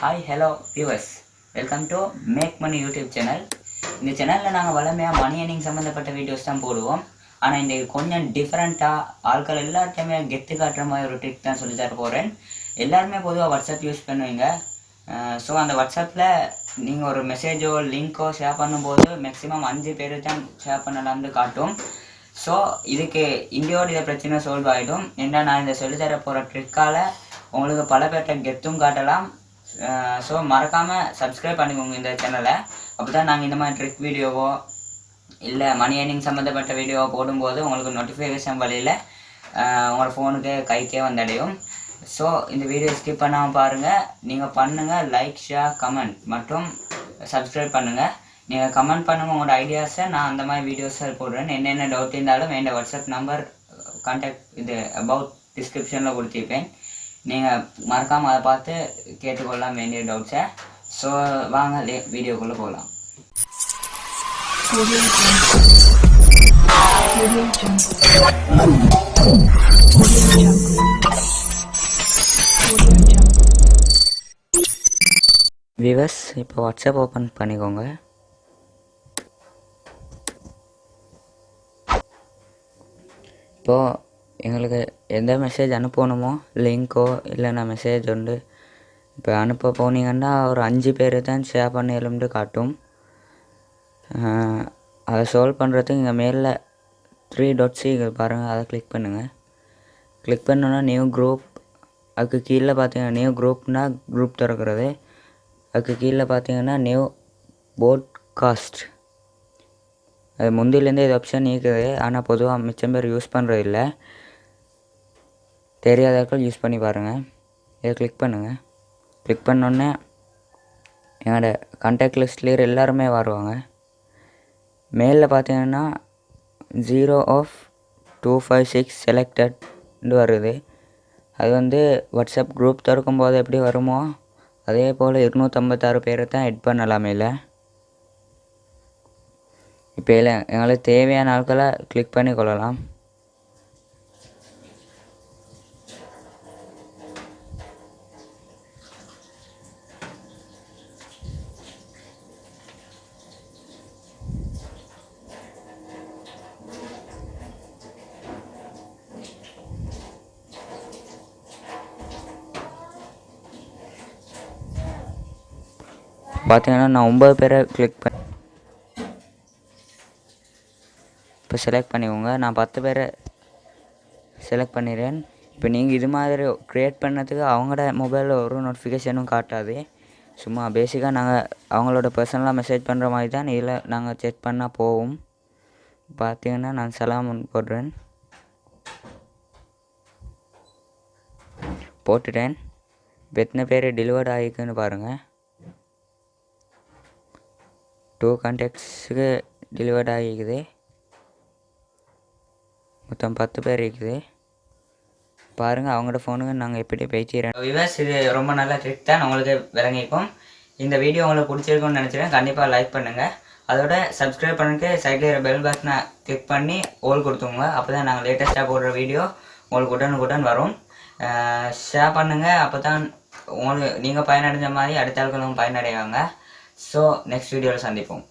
Hi hello viewers welcome to make money YouTube channel இந்த சேனலில் நாங்கள் வளமையாக மணி earning சம்மந்தப்பட்ட வீடியோஸ் தான் போடுவோம். ஆனால் இன்றைக்கு கொஞ்சம் டிஃப்ரெண்ட்டாக ஆட்கள் எல்லாத்தையுமே கெத்து காட்டுற மாதிரி ஒரு ட்ரிக் தான் சொல்லி தர போகிறேன் எல்லாருமே பொதுவாக வாட்ஸ்அப் யூஸ் பண்ணுவீங்க. ஸோ அந்த வாட்ஸ்அப்பில் நீங்கள் ஒரு மெசேஜோ லிங்க்கோ ஷேர் பண்ணும்போது மேக்ஸிமம் அஞ்சு பேர் தான் ஷேர் பண்ணலாம்னு காட்டும். ஸோ இதுக்கு இந்தியோட இதை பிரச்சனை சால்வ் ஆகிடும் ஏன்னா நான் இந்த சொல்லித்தர போகிற ட்ரிக்கால் உங்களுக்கு பல பேர்கிட்ட கெத்தும் காட்டலாம். ஸோ மறக்காமல் சப்ஸ்கிரைப் பண்ணிக்கோங்க இந்த சேனலை அப்போ தான் நாங்கள் இந்த மாதிரி ட்ரிக் வீடியோவோ இல்லை மணி ஏர்னிங் சம்மந்தப்பட்ட வீடியோவோ போடும்போது உங்களுக்கு நோட்டிஃபிகேஷன் வழியில் உங்களோட ஃபோனுக்கு கைக்கே வந்தடையும். ஸோ இந்த வீடியோ ஸ்கிப் பண்ணாமல் பாருங்கள் நீங்கள் பண்ணுங்கள் லைக் ஷேர் கமெண்ட் மற்றும் சப்ஸ்கிரைப் பண்ணுங்கள் நீங்கள் கமெண்ட் பண்ணுங்கள் உங்களோட ஐடியாஸை நான் அந்த மாதிரி வீடியோஸை போடுறேன். என்னென்ன டவுட் இருந்தாலும் என் வாட்ஸ்அப் நம்பர் கான்டாக்ட் இது அபவுட் டிஸ்கிரிப்ஷனில் கொடுத்துருப்பேன். நீங்கள் மறக்காமல் அதை பார்த்து கேட்டுக்கொள்ளலாம் வேண்டிய டவுட்ஸை ஸோ வாங்க வீடியோக்குள்ளே போகலாம் Audio விவஸ் இப்போ வாட்ஸ்அப் ஓப்பன் பண்ணிக்கோங்க. இப்போது எங்களுக்கு எந்த மெசேஜ் அனுப்பணுமோ லிங்க்கோ இல்லைன்னா மெசேஜ் உண்டு. இப்போ அனுப்ப போனீங்கன்னா ஒரு அஞ்சு பேர் தான் ஷேர் பண்ணிடலும்னு காட்டும். அதை சால்வ் பண்ணுறதுக்கு இங்கே மேலில் த்ரீ டாட்ஸு இங்கே பாருங்கள் அதை கிளிக் பண்ணுங்கள் கிளிக் பண்ணோன்னா நியூ குரூப் அதுக்கு கீழே பார்த்தீங்கன்னா நியூ குரூப்னா குரூப் திறக்கிறது. அதுக்கு கீழே பார்த்தீங்கன்னா நியூ போட்காஸ்ட் அது முந்திலேருந்தே இது ஆப்ஷன் இருக்குது. ஆனால் பொதுவாக மிச்சம் பேர் யூஸ் பண்ணுறது இல்லை. தெரியாதவர்கள் யூஸ் பண்ணி பாருங்கள் இதை கிளிக் பண்ணுங்கள் கிளிக் பண்ணோன்னே என்னோட கான்டாக்ட் லிஸ்ட்லேயே எல்லாருமே வருவாங்க. மேலில் பார்த்தீங்கன்னா zero of two five six selected வருது. அது வந்து வாட்ஸ்அப் குரூப் திறக்கும் போது எப்படி வருமோ அதே போல் இருநூற்றம்பத்தாறு பேரை தான் எட் பண்ணலாமே இல்லை. இப்போ இல்லை எங்களுக்கு தேவையான ஆட்களை கிளிக் பண்ணி கொள்ளலாம் பார்த்தீங்கன்னா நான் ஒம்பது பேரை கிளிக் பண்ணி இப்போ செலக்ட் பண்ணிக்கோங்க. நான் பத்து பேரை செலக்ட் பண்ணிடுறேன் இப்போ நீங்கள் இது மாதிரி க்ரியேட் பண்ணதுக்கு அவங்களோட மொபைலில் ஒரு நோட்டிஃபிகேஷனும் காட்டாது. சும்மா பேசிக்காக நாங்கள் அவங்களோட பர்சனலாக மெசேஜ் பண்ணுற மாதிரி தான் இதில் நாங்கள் செக் பண்ணால் போவோம் பார்த்தீங்கன்னா நான் சலாம் போடுறேன். போட்டுட்டேன். இப்போ எத்தனை பேர் டெலிவர்ட் ஆகிக்குன்னு பாருங்கள் டூ கான்டாக்ட்ஸுக்கு டெலிவர்ட் ஆகிக்குது. மொத்தம் பத்து பேர் இருக்குது. பாருங்கள் அவங்களோட ஃபோனுக்கு நாங்கள் எப்படி பேசிடுறோம் விவாஸ் இது ரொம்ப நல்ல ட்ரிக் தான். உங்களுக்கு விளங்கிக்கும். இந்த வீடியோ உங்களுக்கு பிடிச்சிருக்கும்னு நினச்சிருக்கேன் கண்டிப்பாக லைக் பண்ணுங்கள் அதோட சப்ஸ்கிரைப் பண்ணிட்டு சைடில் இருக்கிற பெல் பட்டனை கிளிக் பண்ணி ஓல் கொடுத்துங்க அப்போ தான் நாங்கள் லேட்டஸ்ட்டாக போடுற வீடியோ உங்களுக்கு உடனுக்குடன் வரும். ஷேர் பண்ணுங்கள் அப்போ தான் உங்களுக்கு நீங்கள் பயனடைஞ்ச மாதிரி அடுத்த ஆட்களும் பயனடைவாங்க. ஸோ நெக்ஸ்ட் வீடியோவில் சந்திப்போம்